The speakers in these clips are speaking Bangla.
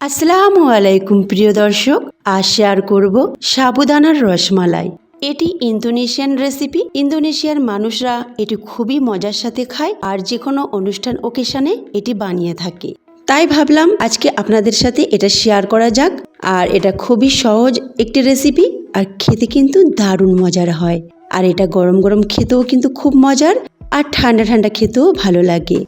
আসসালামু আলাইকুম, প্রিয় দর্শক। আজ শেয়ার করব সাবুদানার রসমালাই। এটি ইন্দোনেশিয়ান রেসিপি। ইন্দোনেশিয়ার মানুষরা এটি খুবই মজার সাথে খায় আর যে কোনো অনুষ্ঠান ওকেশনে এটি বানিয়ে থাকে। তাই ভাবলাম আজকে আপনাদের সাথে এটা শেয়ার করা যাক। আর এটা খুবই সহজ একটি রেসিপি আর খেতে কিন্তু দারুণ মজার হয়। আর এটা গরম গরম খেতেও কিন্তু খুব মজার আর ঠান্ডা ঠান্ডা খেতেও ভালো লাগে।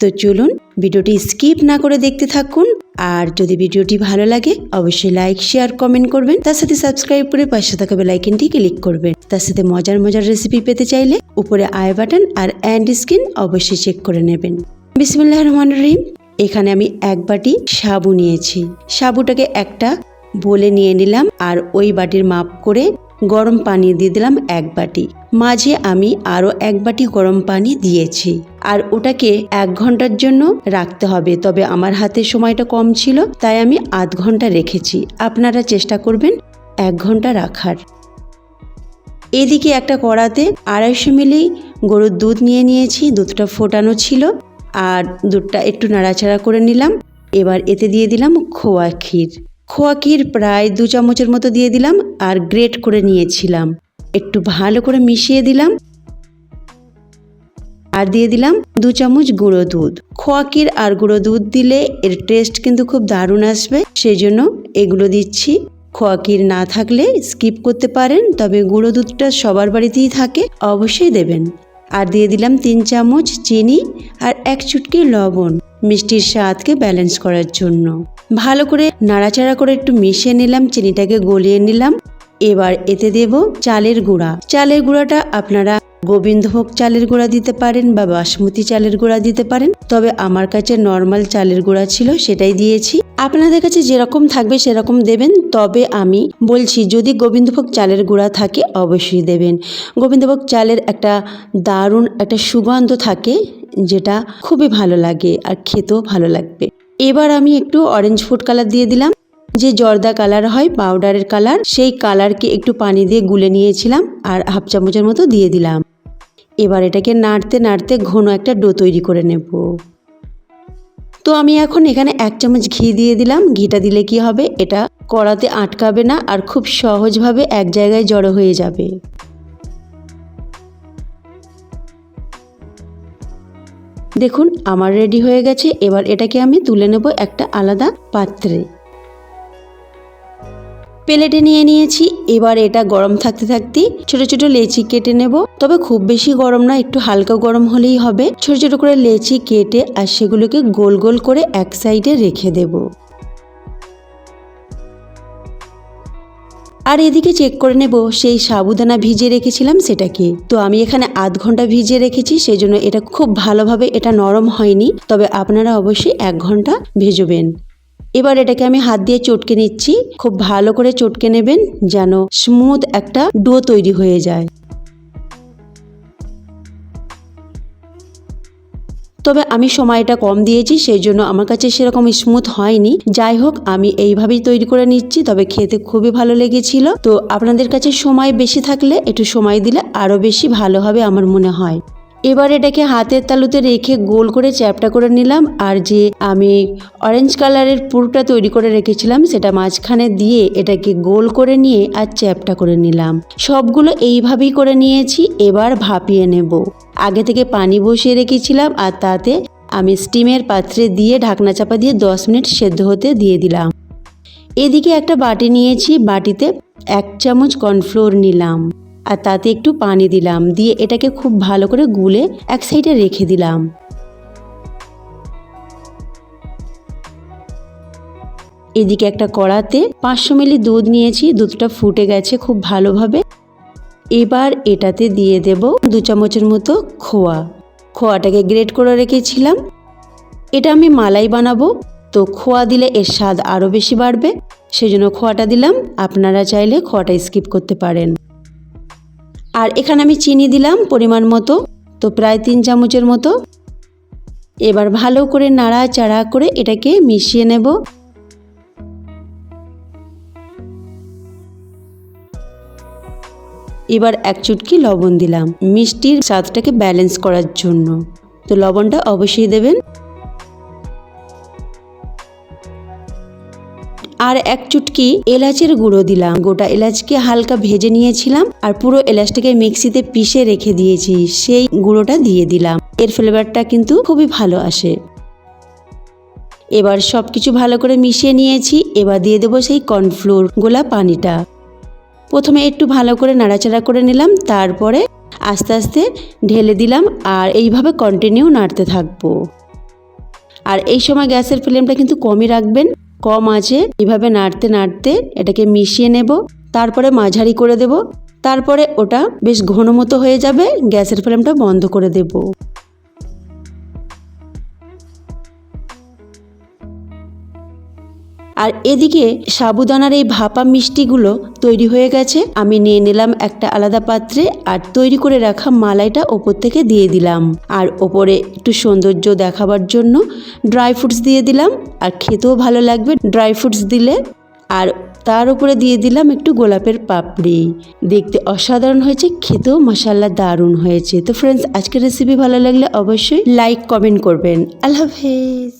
তো চলুন ভিডিওটি স্কিপ না করে দেখতে থাকুন। আর যদি ভিডিওটি ভালো লাগে, অবশ্যই লাইক, শেয়ার, কমেন্ট করবেন। তার সাথে সাবস্ক্রাইব করে পাশে থাকা বেলাইকনটি ক্লিক করবেন। তার সাথে মজার মজার রেসিপি পেতে চাইলে উপরে আই বাটন আর অ্যান্ড স্ক্রিন অবশ্যই চেক করে নেবেন। বিসমুল্লাহ রহমান রহিম। এখানে আমি এক বাটি সাবু নিয়েছি। সাবুটাকে একটা বলে নিয়ে নিলাম আর ওই বাটির মাপ করে গরম পানি দিয়ে দিলাম এক বাটি। মাঝে আমি আরও এক বাটি গরম পানি দিয়েছি। আর ওটাকে এক ঘণ্টার জন্য রাখতে হবে, তবে আমার হাতে সময়টা কম ছিল, তাই আমি আধ ঘণ্টা রেখেছি। আপনারা চেষ্টা করবেন এক ঘণ্টা রাখার। এদিকে একটা কড়াতে আড়াইশো মিলি গরুর দুধ নিয়ে নিয়েছি, দুধটা ফোটানো ছিল, আর দুধটা একটু নাড়াচাড়া করে নিলাম। এবার এতে দিয়ে দিলাম খোয়া ক্ষীর। খোয়া ক্ষীর প্রায় দু চামচের মতো দিয়ে দিলাম, আর গ্রেট করে নিয়েছিলাম। একটু ভালো করে মিশিয়ে দিলাম। আর দিয়ে দিলাম দু চামচ গুঁড়ো দুধ। খোয়াকির আর গুঁড়ো দুধ দিলে এর টেস্ট কিন্তু খুব দারুণ আসবে। সেই জন্য এগুলো দিচ্ছি। খোয়াকির না থাকলে স্কিপ করতে পারেন, তবে গুঁড়ো দুধটা সবার বাড়িতেই থাকে, অবশ্যই দেবেন। আর দিয়ে দিলাম তিন চামচ চিনি আর এক চুটকি লবণ মিষ্টির স্বাদকে ব্যালেন্স করার জন্য। ভালো করে নাড়াচাড়া করে একটু মিশিয়ে নিলাম, চিনিটাকে গলিয়ে নিলাম। এবার এতে দেব চালের গুঁড়া। চালের গুঁড়াটা আপনারা গোবিন্দভোগ চালের গুঁড়া দিতে পারেন বা বাসমতি চালের গুঁড়া দিতে পারেন। তবে আমার কাছে নর্মাল চালের গুঁড়া ছিল, সেটাই দিয়েছি। আপনাদের কাছে যেরকম থাকবে সেরকম দেবেন, তবে আমি বলছি যদি গোবিন্দভোগ চালের গুঁড়া থাকে অবশ্যই দেবেন। গোবিন্দভোগ চালের একটা দারুণ একটা সুগন্ধ থাকে, যেটা খুবই ভালো লাগে আর খেতেও ভালো লাগবে। এবার আমি একটু অরেঞ্জ ফুড কালার দিয়ে দিলাম। যে জর্দা কালার হয়, পাউডারের কালার, সেই কালারকে একটু পানি দিয়ে গুলে নিয়েছিলাম আর হাফ চামচের মতো দিয়ে দিলাম। এবার এটাকে নাড়তে নাড়তে ঘন একটা ডো তৈরি করে নেব। তো আমি এখন এখানে এক চামচ ঘি দিয়ে দিলাম। ঘিটা দিলে কি হবে? এটা কড়াতে আটকাবে না আর খুব সহজভাবে এক জায়গায় জড়ো হয়ে যাবে। দেখুন, আমার রেডি হয়ে গেছে। এবার এটাকে আমি তুলে নেব একটা আলাদা পাত্রে। প্লেটে নিয়ে নিয়েছি। এবার এটা গরম থাকতে থাকতে ছোট ছোট লেচি কেটে নেব। তবে খুব বেশি গরম না, একটু হালকা গরম হলেই হবে। ছোট ছোট করে লেচি কেটে আর সেগুলোকে গোল গোল করে এক সাইডে রেখে দেব। আর এদিকে চেক করে নেব, সেই সাবুদানা ভিজিয়ে রেখেছিলাম সেটাকে। তো আমি এখানে আধ ঘণ্টা ভিজিয়ে রেখেছি সেই জন্য এটা খুব ভালোভাবে এটা নরম হয়নি। তবে আপনারা অবশ্যই এক ঘণ্টা ভেজবেন। এবার এটাকে আমি হাত দিয়ে চটকে নিচ্ছি। খুব ভালো করে চটকে নেবেন যেন স্মুথ একটা ডো তৈরি হয়ে যায়। তবে আমি সময়টা কম দিয়েছি সেই জন্য আমার কাছে সেরকম স্মুথ হয়নি। যাই হোক, আমি এইভাবেই তৈরি করে নিচ্ছি, তবে খেতে খুবই ভালো লেগেছিল। তো আপনাদের কাছে সময় বেশি থাকলে একটু সময় দিলে আরও বেশি ভালো হবে আমার মনে হয়। এবার এটাকে হাতের তালুতে রেখে গোল করে চ্যাপটা করে নিলাম আর যে আমি অরেঞ্জ কালারের পুরটা তৈরি করে রেখেছিলাম সেটা মাঝখানে দিয়ে এটাকে গোল করে নিয়ে আর চ্যাপটা করে নিলাম। সবগুলো এইভাবেই করে নিয়েছি, এবার ভাপিয়ে নেব। আগে থেকে পানি বসিয়ে রেখেছিলাম আর তাতে আমি স্টিমের পাত্রে দিয়ে ঢাকনা চাপা দিয়ে দশ মিনিট সেদ্ধ হতে দিয়ে দিলাম। এদিকে একটা বাটি নিয়েছি, বাটিতে এক চামচ কর্নফ্লোর নিলাম। আর তাতে একটু পানি দিলাম, দিয়ে এটাকে খুব ভালো করে গুলে এক সাইডে রেখে দিলাম। এদিকে একটা কড়াতে পাঁচশো মিলি দুধ নিয়েছি, দুধটা ফুটে গেছে খুব ভালোভাবে। এবার এটাতে দিয়ে দেব দু চামচের মতো খোয়া। খোয়াটাকে গ্রেট করে রেখেছিলাম। এটা আমি মালাই বানাবো, তো খোয়া দিলে এর স্বাদ আরও বেশি বাড়বে। সেজন্য খোয়াটা দিলাম, আপনারা চাইলে খোয়াটা স্কিপ করতে পারেন। আর এখানে আমি চিনি দিলাম পরিমাণ মতো, তো প্রায় তিন চামচের মতো। এবার ভালো করে নাড়া চাড়া করে এটাকে মিশিয়ে নেব। এবার এক চুটকি লবণ দিলাম, মিষ্টির স্বাদটাকে ব্যালেন্স করার জন্য। তো লবণটা অবশ্যই দেবেন। আর এক চুটকি এলাচের গুঁড়ো দিলাম। গোটা এলাচকে হালকা ভেজে নিয়েছিলাম আর পুরো এলাচটাকে মিক্সিতে পিষে রেখে দিয়েছি। সেই গুঁড়োটা দিয়ে দিলাম। এর ফ্লেভারটা কিন্তু খুবই ভালো আসে। এবার সব কিছু ভালো করে মিশিয়ে নিয়েছি। এবার দিয়ে দেবো সেই কর্নফ্লোর গোলা পানিটা। প্রথমে একটু ভালো করে নাড়াচাড়া করে নিলাম। তারপরে আস্তে আস্তে ঢেলে দিলাম আর এইভাবে কন্টিনিউ নাড়তে থাকব। আর এই সময় গ্যাসের ফ্লেমটা কিন্তু কমই রাখবেন। কম আছে, এভাবে নাড়তে নাড়তে এটাকে মিশিয়ে নেব, তারপরে মাঝারি করে দেব, তারপরে ওটা বেশ ঘনমতো হয়ে যাবে, গ্যাসের ফ্লেমটা বন্ধ করে দেব। আর এদিকে সাবুদানার এই ভাপা মিষ্টিগুলো তৈরি হয়ে গেছে। আমি নিয়ে নিলাম একটা আলাদা পাত্রে আর তৈরি করে রাখা মালাইটা ওপর থেকে দিয়ে দিলাম। আর ওপরে একটু সৌন্দর্য দেখাবার জন্য ড্রাই ফ্রুটস দিয়ে দিলাম। আর খেতেও ভালো লাগবে ড্রাই ফ্রুটস দিলে। আর তার উপরে দিয়ে দিলাম একটু গোলাপের পাপড়ি। দেখতে অসাধারণ হয়েছে, খেতেও মশাল্লা দারুণ হয়েছে। তো ফ্রেন্ডস আজকের রেসিপি ভালো লাগলে অবশ্যই লাইক কমেন্ট করবেন। আল্লাহ হাফেজ।